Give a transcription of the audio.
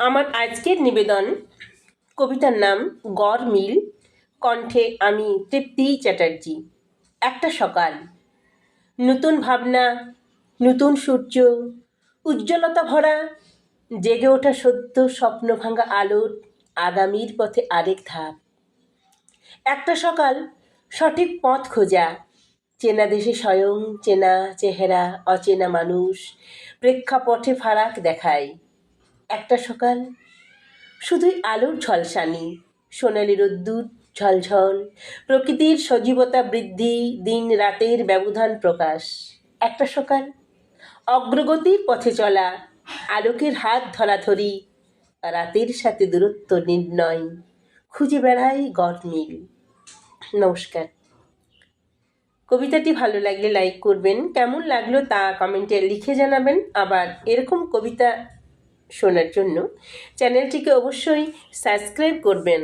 আমার আজকের নিবেদন কবিতার নাম গড় মিল, কণ্ঠে আমি তৃপ্তি চ্যাটার্জি। একটা সকাল, নতুন ভাবনা, নতুন সূর্য, উজ্জ্বলতা ভরা, জেগে ওঠা সত্য স্বপ্ন ভাঙা আলোর আগামীর পথে আরেক ধাপ। একটা সকাল, সঠিক পথ খোঁজা, চেনা দেশে স্বয়ং, চেনা চেহারা, অচেনা মানুষ, প্রেক্ষাপটে ফারাক দেখায় একটা সকাল। শুধুই আলোর ঝলসানি সোনালি রোদ্দুর ঝলঝল, প্রকৃতির সজীবতা বৃদ্ধি, দিন রাতের ব্যবধান প্রকাশ। একটা সকাল, অগ্রগতির পথে চলা, আলোকের হাত ধরাধরি, রাতের সাথে দূরত্ব নির্ণয়, খুঁজে বেড়াই গড়মিল নমস্কার। কবিতাটি ভালো লাগলে লাইক করবেন, কেমন লাগল তা কমেন্টে লিখে জানাবেন। আবার এরকম কবিতা শোনার জন্য। চ্যানেলটিকে অবশ্যই সাবস্ক্রাইব করবেন।